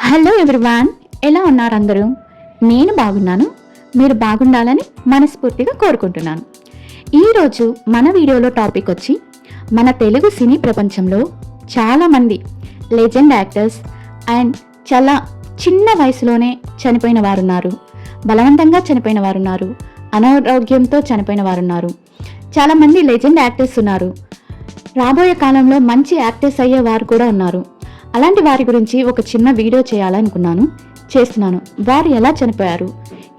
Hello everyone ఎలా ఉన్నారు అందరూ? నేను బాగున్నాను. మీరు బాగుండాలని మనస్ఫూర్తిగా కోరుకుంటున్నాను. ఈరోజు మన వీడియోలో టాపిక్ వచ్చి మన తెలుగు సినీ ప్రపంచంలో చాలామంది లెజెండ్ యాక్టర్స్ అండ్ చాలా చిన్న వయసులోనే చనిపోయిన వారు ఉన్నారు బలవంతంగా చనిపోయిన వారు ఉన్నారు అనారోగ్యంతో చనిపోయిన వారున్నారు. చాలామంది లెజెండ్ యాక్టర్స్ ఉన్నారు. రాబోయే కాలంలో మంచి యాక్టర్స్ అయ్యే వారు కూడా ఉన్నారు. అలాంటి వారి గురించి ఒక చిన్న వీడియో చేయాలనుకున్నాను చేస్తున్నాను. వారు ఎలా చనిపోయారు?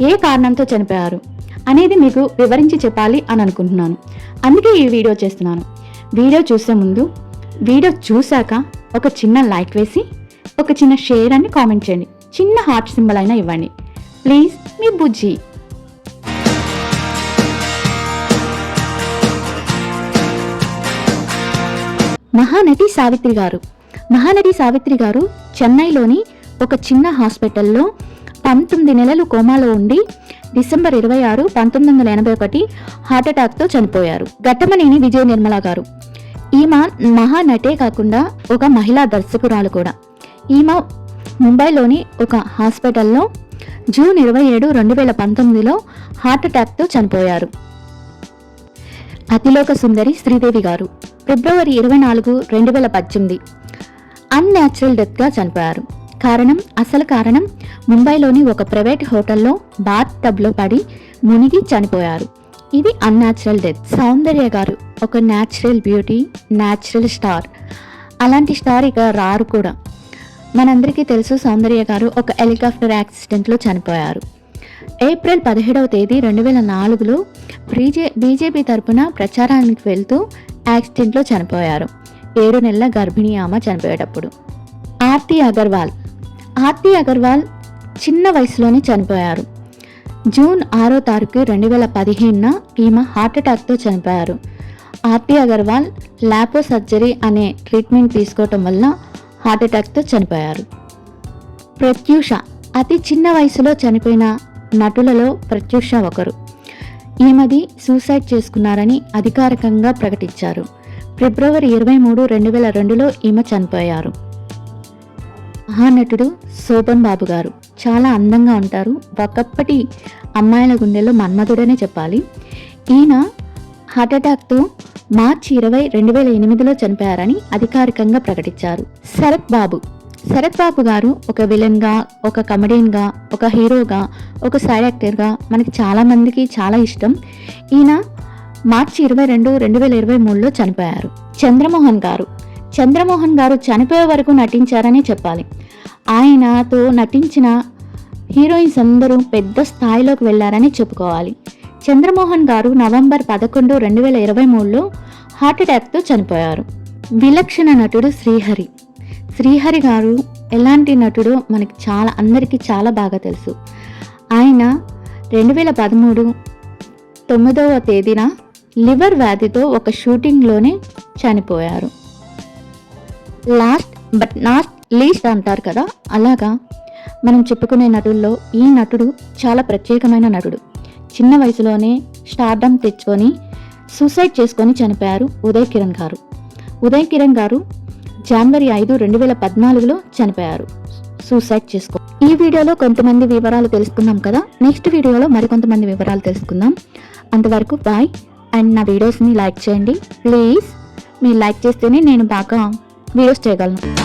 ఏ కారణంతో చనిపోయారు? అనేది మీకు వివరించి చెప్పాలి అని అనుకుంటున్నాను. అందుకే ఈ వీడియో చేస్తున్నాను. వీడియో చూసే ముందు వీడియో చూశాక ఒక చిన్న లైక్ వేసి ఒక చిన్న షేర్ అని కామెంట్ చేయండి. చిన్న హార్ట్ సింబల్ అయినా ఇవ్వండి. ప్లీజ్ మీ బుజ్జి. మహానటి సావిత్రి గారు మహానటి సావిత్రి గారు చెన్నైలోని ఒక చిన్న హాస్పిటల్లో పంతొమ్మిది నెలలు కోమాలో ఉండి డిసెంబర్ ఇరవై ఆరు పంతొమ్మిది వందల ఎనభై ఒకటి హార్ట్అటాక్తో చనిపోయారు. ఘట్టమనేని విజయ నిర్మల గారు. ఈమె మహానటే కాకుండా ఒక మహిళా దర్శకురాలు కూడా. ఈమె ముంబైలోని ఒక హాస్పిటల్లో జూన్ ఇరవై ఏడు రెండు వేల పంతొమ్మిదిలో హార్ట్అటాక్తో చనిపోయారు. అతిలోక సుందరి శ్రీదేవి గారు. ఫిబ్రవరి ఇరవై నాలుగు రెండు వేల పద్దెనిమిది అన్యాచురల్ డెత్గా చనిపోయారు. కారణం అసలు కారణం ముంబైలోని ఒక ప్రైవేట్ హోటల్లో బాత్ టబ్లో పడి మునిగి చనిపోయారు. ఇది అన్యాచురల్ డెత్ సౌందర్య గారు ఒక న్యాచురల్ బ్యూటీ న్యాచురల్ స్టార్ అలాంటి స్టార్ ఇక రారు కూడా. మనందరికీ తెలుసు సౌందర్య గారు ఒక హెలికాప్టర్ యాక్సిడెంట్లో చనిపోయారు. ఏప్రిల్ పదిహేడవ తేదీ రెండు వేల నాలుగులో బీజే బీజేపీ తరపున ప్రచారానికి వెళ్తూ యాక్సిడెంట్లో చనిపోయారు. ఏడు నెలల గర్భిణీ ఆమె చనిపోయేటప్పుడు. ఆర్తి అగర్వాల్. ఆర్తి అగర్వాల్ చిన్న వయసులోనే చనిపోయారు. జూన్ ఆరో తారీఖు రెండు వేల పదిహేనున ఈమె హార్ట్అటాక్తో చనిపోయారు. ఆర్తి అగర్వాల్ లాపో సర్జరీ అనే ట్రీట్మెంట్ తీసుకోవటం వల్ల హార్ట్అటాక్తో చనిపోయారు. ప్రత్యూష. అతి చిన్న వయసులో చనిపోయిన నటులలో ప్రత్యూష ఒకరు. ఈమెది సూసైడ్ చేసుకున్నారని అధికారికంగా ప్రకటించారు. ఫిబ్రవరి ఇరవై మూడు రెండు వేల రెండులో ఈమె చనిపోయారు. మహానటుడు శోభన్ బాబు గారు చాలా అందంగా ఉంటారు. ఒకప్పటి అమ్మాయిల గుండెలో మన్మధుడనే చెప్పాలి. ఈయన హార్ట్అటాక్తో మార్చి ఇరవై రెండు వేల ఎనిమిదిలో చనిపోయారని అధికారికంగా ప్రకటించారు. శరత్ బాబు. శరత్ బాబు గారు ఒక విలన్గా ఒక కమెడియన్గా ఒక హీరోగా ఒక సైడ్ యాక్టర్గా మనకి చాలామందికి చాలా ఇష్టం. ఈయన మార్చి ఇరవై రెండు రెండు వేల ఇరవై మూడులో చనిపోయారు. చంద్రమోహన్ గారు. చంద్రమోహన్ గారు చనిపోయే వరకు నటించారనే చెప్పాలి. ఆయనతో నటించిన హీరోయిన్స్ అందరూ పెద్ద స్థాయిలోకి వెళ్ళారని చెప్పుకోవాలి. చంద్రమోహన్ గారు నవంబర్ పదకొండు రెండు వేల ఇరవై మూడులో హార్ట్అటాక్తో చనిపోయారు. విలక్షణ నటుడు శ్రీహరి. శ్రీహరి గారు ఎలాంటి నటుడో మనకి చాలా అందరికీ చాలా బాగా తెలుసు. ఆయన రెండు వేల పదమూడు తొమ్మిదవ తేదీన లివర్ వ్యాధితో ఒక షూటింగ్లోనే చనిపోయారు. లాస్ట్ బట్ నాట్ లీస్ట్ అంటారు కదా అలాగా? మనం చెప్పుకునే నటుల్లో ఈ నటుడు చాలా ప్రత్యేకమైన నటుడు. చిన్న వయసులోనే స్టార్డమ్ తెచ్చుకొని సూసైడ్ చేసుకొని చనిపోయారు ఉదయ్ కిరణ్ గారు. ఉదయ్ కిరణ్ గారు జనవరి ఐదు రెండు వేల పద్నాలుగులో చనిపోయారు. సూసైడ్ చేసుకో. ఈ వీడియోలో కొంతమంది వివరాలు తెలుసుకున్నాం కదా? నెక్స్ట్ వీడియోలో మరికొంతమంది వివరాలు తెలుసుకుందాం. అంతవరకు బాయ్. అండ్ నా వీడియోస్ని లైక్ చేయండి. ప్లీజ్ మీరు లైక్ చేస్తేనే నేను బాగా వీడియోస్ చేయగలను.